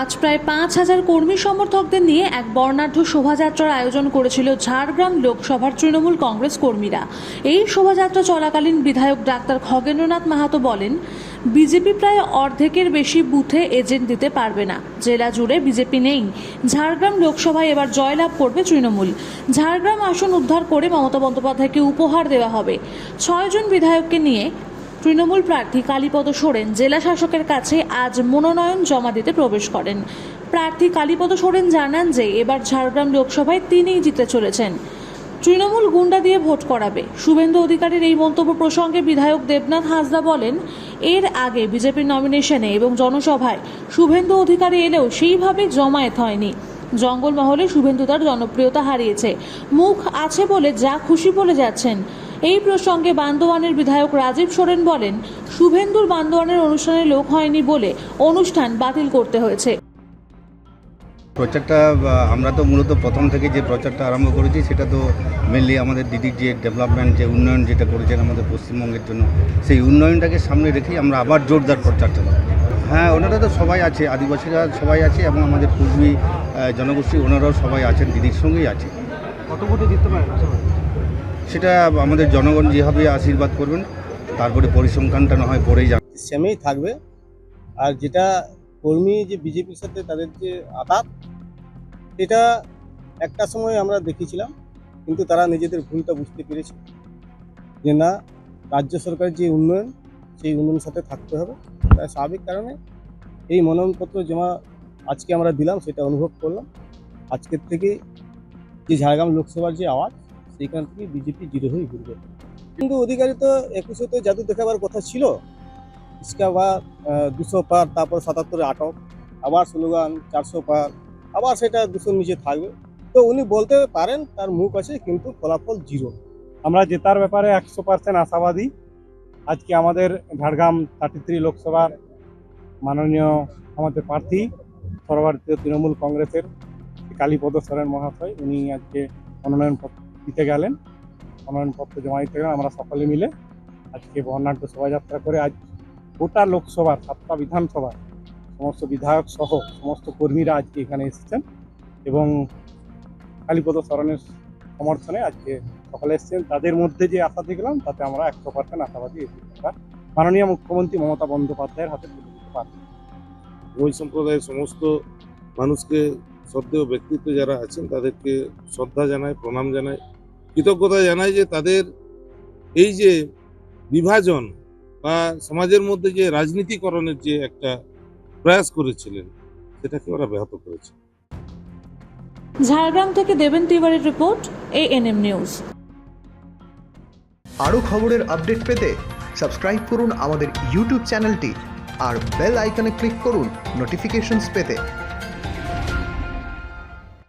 আজ প্রায় পাঁচ হাজার কর্মী সমর্থকদের নিয়ে এক বর্ণাঢ্য শোভাযাত্রার আয়োজন করেছিল ঝাড়গ্রাম লোকসভার তৃণমূল কংগ্রেস কর্মীরা। এই শোভাযাত্রা চলাকালীন বিধায়ক ডাক্তার খগেন্দ্রনাথ মাহাতো বলেন, বিজেপি প্রায় অর্ধেকের বেশি বুথে এজেন্ট দিতে পারবে না। জেলা জুড়ে বিজেপি নেই। ঝাড়গ্রাম লোকসভায় এবার জয়লাভ করবে তৃণমূল। ঝাড়গ্রাম আসন উদ্ধার করে মমতা বন্দ্যোপাধ্যায়কে উপহার দেওয়া হবে। ছয়জন বিধায়ককে নিয়ে তৃণমূল প্রার্থী কালীপদ সোরেন জেলা শাসকের কাছে আজ মনোনয়ন জমা দিতে প্রবেশ করেন। প্রার্থী কালীপদ সোরেন জানান যে, এবার ঝাড়গ্রাম লোকসভায় তিনিই জিতে চলেছেন। তৃণমূল গুন্ডা দিয়ে ভোট করাবে। শুভেন্দু অধিকারীর এই মন্তব্য প্রসঙ্গে বিধায়ক দেবনাথ হাসদা বলেন, এর আগে বিজেপির নমিনেশনে এবং জনসভায় শুভেন্দু অধিকারী এলেও সেইভাবে জমায়েত হয়নি। জঙ্গলমহলে শুভেন্দু তার জনপ্রিয়তা হারিয়েছে। মুখ আছে বলে যা খুশি বলে যাচ্ছেন। এই প্রসঙ্গে বান্দোয়ানের বিধায়ক রাজীব সোরেন বলেন শুভেন্দুর বান্দোয়ানের অনুষ্ঠানে লোক হয়নি বলে অনুষ্ঠান বাতিল করতে হয়েছে। প্রচারটা আমরা তো মূলত প্রথম থেকে যে প্রচারটা আরম্ভ করেছি সেটা তো মেনলি আমাদের দিদির যে ডেভেলপমেন্ট যে উন্নয়ন যেটা করেছেন আমাদের পশ্চিমবঙ্গের জন্য সেই উন্নয়নটাকে সামনে রেখেই আমরা আবার জোরদার প্রচার চালাবো হ্যাঁ ওনারা তো সবাই আছে আদিবাসীরা সবাই আছে এবং আমাদের কুর্মী আহ, জনগোষ্ঠী ওনারাও সবাই আছেন দিদির সঙ্গেই আছে। কত ভোটে জিততে পারেন? সেটা আমাদের জনগণ যেভাবে আশীর্বাদ করবেন, তারপরে পরিসংখ্যানটা না হয় পরেই জান সেমেই থাকবে। আর যেটা কর্মী যে বিজেপির সাথে তাদের যে আঘাত এটা একটা সময় আমরা দেখেছিলাম, কিন্তু তারা নিজেদের ভুলটা বুঝতে পেরেছে যে না, রাজ্য সরকারের যে উন্নয়ন, সেই উন্নয়নের সাথে থাকতে হবে। তাই স্বাভাবিক কারণে এই মনোনয়নপত্র জমা আজকে আমরা দিলাম, সেটা অনুভব করলাম। আজকের থেকে যে ঝাড়গ্রাম লোকসভার যে আওয়াজ সেখান থেকে বিজেপি জিরো হয়ে ঘুরবে। কিন্তু অধিকারী তো একুশে তো জাদু দেখাবার কথা ছিল। ইসকা দুশো পার, তারপর সাতাত্তরে আটক। আবার স্লোগান, চারশো পার, আবার সেটা দুশোর নিচে থাকবে। তো উনি বলতে পারেন, তার মুখ আছে, কিন্তু ফলাফল জিরো। আমরা জেতার ব্যাপারে একশো পার্সেন্ট আশাবাদী। আজকে আমাদের ঝাড়গ্রাম থার্টি থ্রি লোকসভার মাননীয় আমাদের প্রার্থী, সর্বভারতীয় তৃণমূল কংগ্রেসের কালীপদ সরেন মহাশয়, উনি আজকে মনোনয়নপত্র দিতে গেলেন। মনোনয়নপত্র জমা দিতে গেলেন। আমরা সকলে মিলে আজকে বর্ণাঢ্য শোভাযাত্রা করে আজ গোটা লোকসভার সাতটা বিধানসভার সমস্ত বিধায়ক সহ সমস্ত কর্মীরা আজকে এখানে এসেছেন এবং কালীপদ সরণের সমর্থনে আজকে সকলে এসেছেন। তাদের মধ্যে যে আশা দেখলাম, তাতে আমরা একশো পার্সেন্ট আশাবাদী মাননীয় মুখ্যমন্ত্রী মমতা বন্দ্যোপাধ্যায়ের হাতে তুলে দিতে পারব। ওই সম্প্রদায়ের সমস্ত মানুষকে, শ্রদ্ধেয় ব্যক্তিত্ব যারা আছেন, তাদেরকে শ্রদ্ধা জানায় প্রণাম জানায় কৃতজ্ঞতা জানায় যে তাদের এই যে বিভাজন বা সমাজের মধ্যে যে রাজনীতিকরণের যে একটা প্রয়াস করেছিলেন সেটাকে ওরা ব্যাহত করেছে। ঝাড়গ্রাম থেকে দেবেন তিওয়ারির রিপোর্ট এএনএম নিউজ। আরও খবরের আপডেট পেতে সাবস্ক্রাইব করুন আমাদের ইউটিউব চ্যানেলটি আর বেল আইকনে ক্লিক করুন নোটিফিকেশনস পেতে।